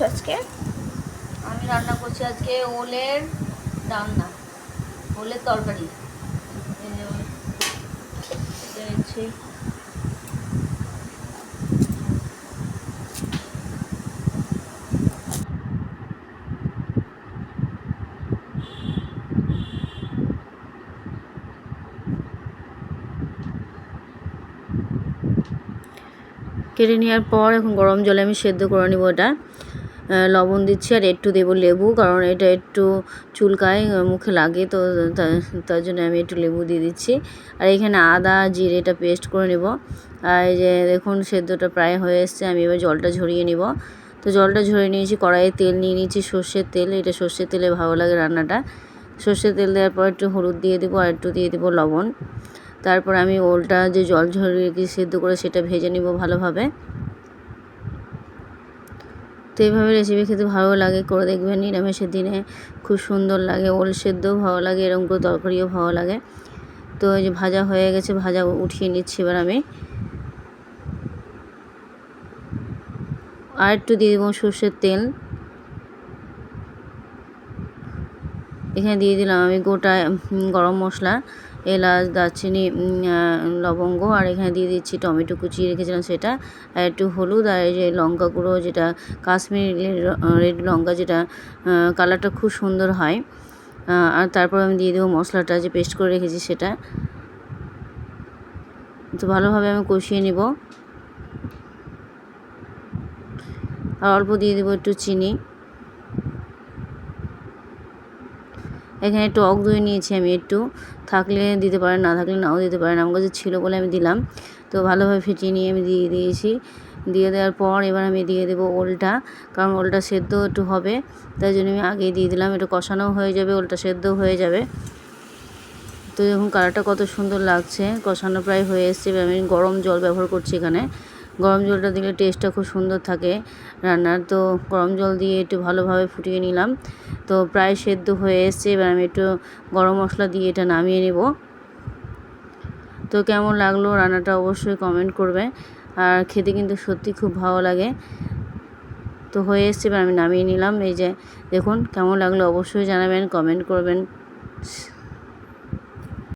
করছ আজকে? আমি রান্না করছি আজকে ওলের রান্না ওলের তরকারি। হচ্ছে কেটে নেওয়ার পর এখন গরম জলে আমি সেদ্ধ করে নিব এটা। আহ, লবণ দিচ্ছি আর একটু দেবো লেবু, কারণ এটা একটু চুলকায় মুখে লাগে, তো তার জন্য আমি একটু লেবু দিয়ে দিচ্ছি। আর এখানে আদা জিরে এটা পেস্ট করে নেব। আর যে দেখুন, সেদ্ধটা প্রায় হয়ে এসছে, আমি এবার জলটা ঝরিয়ে নিব। তো জলটা ঝরিয়ে নিয়েছি, কড়াইয়ে তেল নিয়ে নিয়েছি, সর্ষের তেল, এটা সর্ষের তেলে ভালো লাগে রান্নাটা। সর্ষের তেল দেওয়ার পর একটু হলুদ দিয়ে দেবো আর একটু দিয়ে দেবো লবণ। তারপর আমি ওলটা যে জল ঝরিয়ে সেদ্ধ করে সেটা ভেজে নিব ভালোভাবে। তো এইভাবে রেসিপি খেতে ভালো লাগে, করে দেখবেন নিরামিষের দিনে খুব সুন্দর লাগে, ওল সেদ্ধও ভালো লাগে, এরকম করে তরকারিও ভালো লাগে। তো এই যে ভাজা হয়ে গেছে, ভাজা উঠিয়ে নিচ্ছি এবার আমি। আর একটু দিয়ে দেবো সর্ষের তেল। এখানে দিয়ে দিলাম আমি গোটা গরম মশলা, এলাচ, দারচিনি লবঙ্গ, আর এখানে দিয়ে দিচ্ছি টমেটো কুচিয়ে রেখেছিলাম সেটা, আর একটু হলুদ, আর এই যে লঙ্কা গুঁড়ো যেটা, কাশ্মীরি রেড লঙ্কা যেটা কালারটা খুব সুন্দর হয়। আর তারপর আমি দিয়ে দেবো মশলাটা, যে পেস্ট করে রেখেছি সেটা। তো ভালোভাবে আমি কষিয়ে নিব। আর অল্প দিয়ে দেবো একটু চিনি। এখানে টক দই নিয়েছি আমি একটু। থাকলে দিতে পারেন, না থাকলে নাও দিতে পারেন। আমার কাছে ছিল বলে আমি দিলাম। তো ভালোভাবে ফিটিয়ে নিয়ে আমি দিয়ে দিয়েছি। দিয়ে দেওয়ার পর এবার আমি দিয়ে দেবো ওলটা। কারণ ওলটা সেদ্ধ একটু হবে। তাই জন্য আমি আগেই দিয়ে দিলাম। একটু কষানো হয়ে যাবে, ওলটা সেদ্ধ হয়ে যাবে। তো দেখুন, কালারটা কত সুন্দর লাগছে। কষানো প্রায় হয়ে এসছে। আমি গরম জল ব্যবহার করছি এখানে। গরম জলটা দিলে টেস্টটা খুব সুন্দর থাকে রান্নার। তো গরম জল দিয়ে একটু ভালোভাবে ফুটিয়ে নিলাম। তো প্রায় সেদ্ধ হয়ে এসছে, এবার আমি একটু গরম মশলা দিয়ে এটা নামিয়ে নেব। তো কেমন লাগল রান্নাটা অবশ্যই কমেন্ট করবে। আর খেতে কিন্তু সত্যি খুব ভালো লাগে। তো হয়ে এসছে, এবার আমি নামিয়ে নিলাম। এই যে দেখুন, কেমন লাগল অবশ্যই জানাবেন কমেন্ট করবেন।